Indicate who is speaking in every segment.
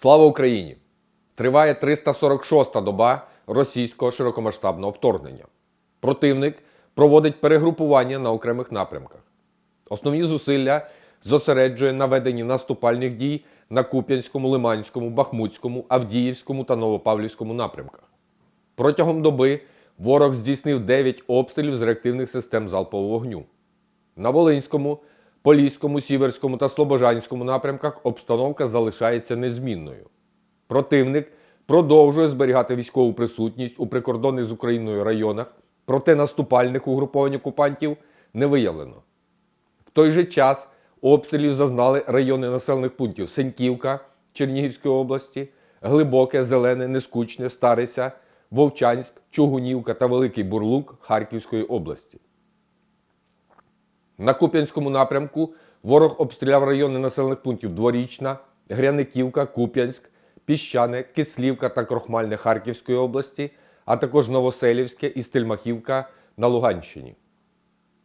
Speaker 1: Слава Україні! Триває 346-та доба російського широкомасштабного вторгнення. Противник проводить перегрупування на окремих напрямках. Основні зусилля зосереджує на веденні наступальних дій на Куп'янському, Лиманському, Бахмутському, Авдіївському та Новопавлівському напрямках. Протягом доби ворог здійснив 9 обстрілів з реактивних систем залпового вогню. На Волинському, Поліському, Сіверському та Слобожанському напрямках обстановка залишається незмінною. Противник продовжує зберігати військову присутність у прикордонних з Україною районах, проте наступальних угруповань окупантів не виявлено. В той же час обстрілів зазнали райони населених пунктів Сеньківка Чернігівської області, Глибоке, Зелене, Нескучне, Стариця, Вовчанськ, Чугунівка та Великий Бурлук Харківської області. На Куп'янському напрямку ворог обстріляв райони населених пунктів Дворічна, Гряниківка, Куп'янськ, Піщане, Кислівка та Крохмальне Харківської області, а також Новоселівське і Стельмахівка на Луганщині.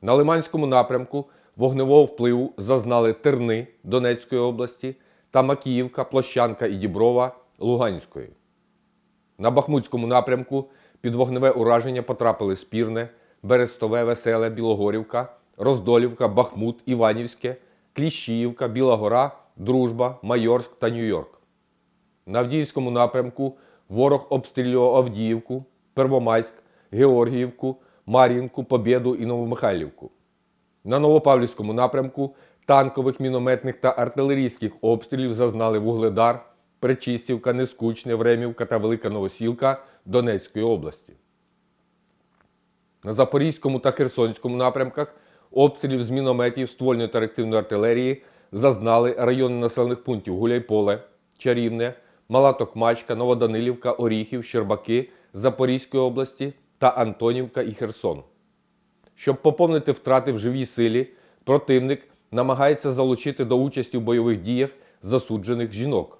Speaker 1: На Лиманському напрямку вогневого впливу зазнали Терни Донецької області та Макіївка, Площанка і Діброва Луганської. На Бахмутському напрямку під вогневе ураження потрапили Спірне, Берестове, Веселе, Білогорівка, Роздолівка, Бахмут, Іванівське, Кліщіївка, Біла Гора, Дружба, Майорськ та Нью-Йорк. На Авдіївському напрямку ворог обстрілював Авдіївку, Первомайськ, Георгіївку, Мар'їнку, Побєду і Новомихайлівку. На Новопавлівському напрямку танкових, мінометних та артилерійських обстрілів зазнали Вугледар, Пречистівка, Нескучне, Времівка та Велика Новосілка Донецької області. На Запорізькому та Херсонському напрямках обстрілів з мінометів ствольної та реактивної артилерії зазнали райони населених пунктів Гуляйполе, Чарівне, Мала Токмачка, Новоданилівка, Оріхів, Щербаки Запорізької області та Антонівка і Херсон. Щоб поповнити втрати в живій силі, противник намагається залучити до участі в бойових діях засуджених жінок.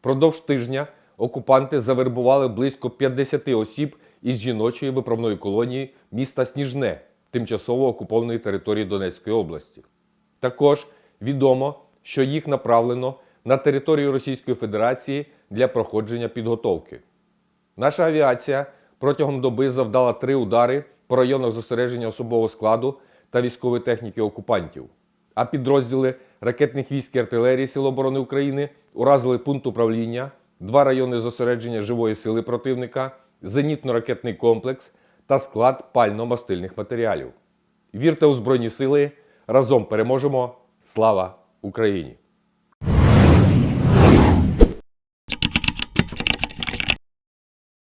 Speaker 1: Впродовж тижня окупанти завербували близько 50 осіб із жіночої виправної колонії міста Сніжне, тимчасово окупованої території Донецької області. Також відомо, що їх направлено на територію Російської Федерації для проходження підготовки. Наша авіація протягом доби завдала три удари по районах зосередження особового складу та військової техніки окупантів. А підрозділи ракетних військ і артилерії Сил оборони України уразили пункт управління, два райони зосередження живої сили противника, зенітно-ракетний комплекс та склад пально-мастильних матеріалів. Вірте у Збройні Сили! Разом переможемо! Слава Україні!